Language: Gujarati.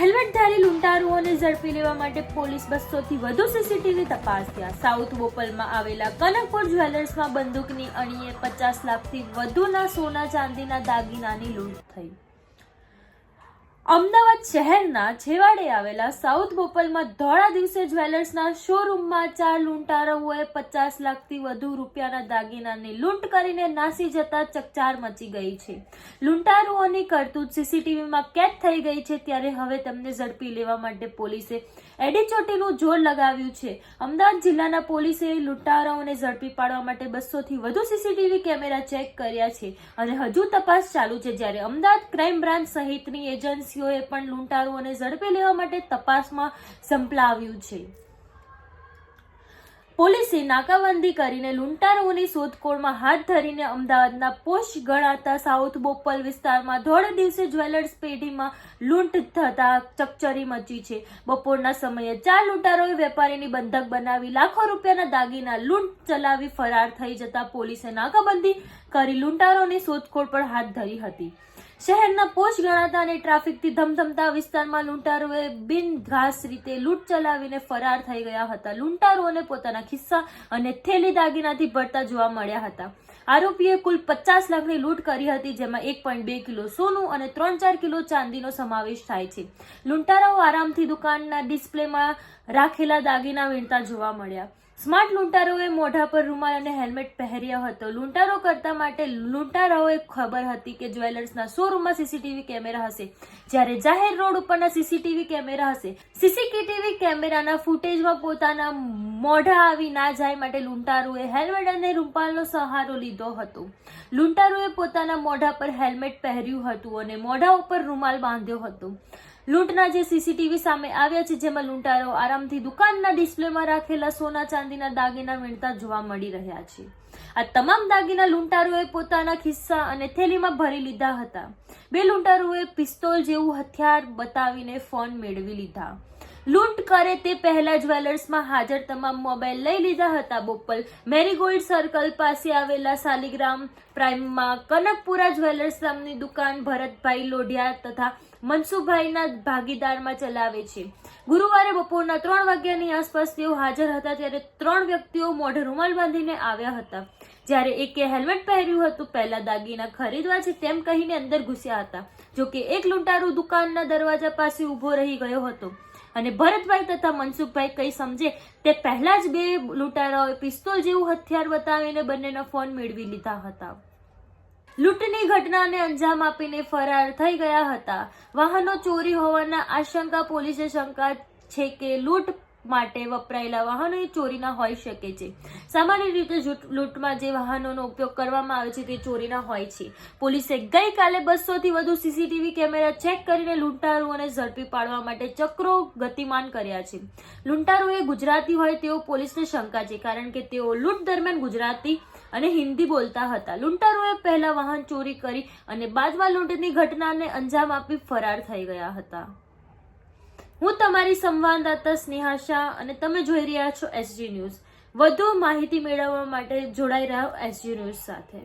હેલ્મેટધારી લૂંટારુઓને ઝડપી લેવા માટે પોલીસ બસોથી વધુ સીસીટીવી તપાસ્યા સાઉથ બોપલમાં આવેલા કનકપુર જ્વેલર્સમાં બંદૂકની અણીએ પચાસ લાખથી વધુના સોના ચાંદીના દાગીનાની લૂંટ થઈ. અમદાવાદ શહેરના છેવાડે આવેલા સાઉથ બોપલમાં ધોળા દિવસે જ્વેલર્સના શોરૂમમાં ચાર લૂંટારાઓએ પચાસ લાખથી વધુ રૂપિયાના દાગીનાની લૂંટ કરીને નાસી જતા ચકચાર મચી ગઈ છે. લૂંટારુઓની કરતૂત સીસીટીવીમાં કેદ થઈ ગઈ છે ત્યારે હવે તેમને ઝડપી લેવા માટે પોલીસે એડીચોટીનું જોર લગાવ્યું છે. અમદાવાદ જિલ્લાના પોલીસે લૂંટારાઓને ઝડપી પાડવા માટે બસોથી વધુ સીસીટીવી કેમેરા ચેક કર્યા છે અને હજુ તપાસ ચાલુ છે જ્યારે અમદાવાદ ક્રાઇમ બ્રાન્ચ સહિતની એજન્સીઓએ પણ લૂંટારુઓને ઝડપી લેવા માટે તપાસમાં સંપલાવ્યું છે. પોલીસે નાકાબંધી કરીને લૂંટારુઓની શોધખોળમાં હાથ ધરીને અમદાવાદના પોશ ગણાતા સાઉથ બોપલ વિસ્તારમાં ધોળે દિવસે જ્વેલર્સ પેઢીમાં લૂંટ થતા ચકચરી મચી છે. બપોરના સમયે ચાર લૂંટારોએ વેપારીની બંધક બનાવી લાખો રૂપિયાના દાગીના લૂંટ ચલાવી ફરાર થઈ જતા પોલીસે નાકાબંધી કરી લૂંટારોની શોધખોળ પર હાથ ધરી હતી. શહેરના પોશ ગણાતા અને ટ્રાફિકથી ધમધમતા વિસ્તારમાં લૂંટારોએ બિનઘાસ રીતે લૂંટ ચલાવીને ફરાર થઈ ગયા હતા. લૂંટારોને પોતાના ખિસ્સા અને થેલી દાગીનાથી ભરતા જોવા મળ્યા હતા. આરોપીએ કુલ પચાસ લાખની લૂંટ કરી હતી, જેમાં એક પોઈન્ટ બે કિલો સોનું અને ત્રણ ચાર કિલો ચાંદીનો સમાવેશ થાય છે. લૂંટારાઓ આરામથી દુકાનના ડિસ્પ્લેમાં રાખેલા દાગીના વીણતા જોવા મળ્યા. સ્માર્ટ લૂંટારોએ મોઢા પર રૂમાલ અને હેલ્મેટ પહેર્યો હતો. લૂંટારો કરતા માટે લૂંટારાઓએ ખબર હતી કે જ્વેલર્સના શોરૂમમાં સીસીટીવી કેમેરા હશે. જ્યારે જાહેર રોડ ઉપરના સીસીટીવી કેમેરા હશે. સીસીટીવી કેમેરાના ફૂટેજમાં પોતાના મોઢા આવી ના જાય માટે લૂંટારોએ હેલ્મેટ અને રૂમાલનો સહારો લીધો હતો. લૂંટારોએ પોતાના મોઢા પર હેલ્મેટ પહેર્યું હતું અને મોઢા ઉપર રૂમાલ બાંધ્યો હતો. લૂંટના જે સીસીટીવી સામે આવ્યા છે, જેમાં લૂંટારો આરામથી દુકાનના ડિસ્પ્લેમાં રાખેલા સોના ચાંદીના દાગીના વીણતા જોવા મળી રહ્યા છે. આ તમામ દાગીના લૂંટારોએ પોતાના ખિસ્સા અને થેલીમાં ભરી લીધા હતા. બે લૂંટારોએ પિસ્તોલ જેવું હથિયાર બતાવીને ફોન મેળવી લીધા. લૂંટ કરે તે પહેલા જ્વેલર્સમાં હાજર તમામ મોબાઈલ લઈ લીધા હતા. બોપલ મેરીગોલ્ડ સર્કલ પાસે આવેલા સાલિગ્રામ પ્રાઇમમાં કનકપુરા જ્વેલર્સ નામની દુકાન ભરતભાઈ લોઢિયા તથા મનસુભાઈના ભાગીદારમાં ચલાવે છે. ગુરુવારે બપોરના ત્રણ વાગ્યાની આસપાસ તેઓ હાજર હતા ત્યારે ત્રણ વ્યક્તિઓ મોઢે રૂમાલ બાંધીને આવ્યા હતા. જ્યારે એકે હેલ્મેટ પહેર્યું હતું, પહેલા દાગીના ખરીદવા છે તેમ કહીને અંદર ઘૂસ્યા હતા જોકે એક લૂંટારૂ દુકાનના દરવાજા પાસે ઊભો રહી ગયો હતો. અને ભરતભાઈ તથા મનસુખભાઈ કઈ સમજે, તે પહેલા જ બે લૂંટારાઓએ પિસ્તોલ જેવું હથિયાર બતાવીને બંનેનો ફોન મેળવી લીધા હતા. લૂંટની ઘટનાને અંજામ આપીને ફરાર થઈ ગયા હતા. વાહનો ચોરી હોવાના આશંકા, પોલીસે શંકા છે કે લૂંટ માટે વપરાયેલા વાહનો એ ચોરીના હોઈ શકે છે. સામાન્ય રીતે લૂંટમાં જે વાહનોનો ઉપયોગ કરવામાં આવે છે તે ચોરીના હોય છે. પોલીસે ગઈકાલે બસોથી વધુ સીસીટીવી કેમેરા ચેક કરીને લૂંટારુઓને ઝડપી પાડવા માટે ચક્રો ગતિમાન કર્યા છે. લૂંટારુએ ગુજરાતી હોય તેવો પોલીસને શંકા છે, કારણ કે તેઓ લૂંટ દરમિયાન ગુજરાતી અને હિન્દી બોલતા હતા. લૂંટારોએ પહેલા વાહન ચોરી કરી અને બાદમાં લૂંટની ઘટનાને અંજામ આપી ફરાર થઈ ગયા હતા. હું તમારી સંવાદદાતા સ્નેહા શાહ અને તમે જોઈ રહ્યા છો એસજી ન્યૂઝ. વધુ માહિતી મેળવવા માટે જોડાઈ રહ્યો એસજી ન્યૂઝ સાથે.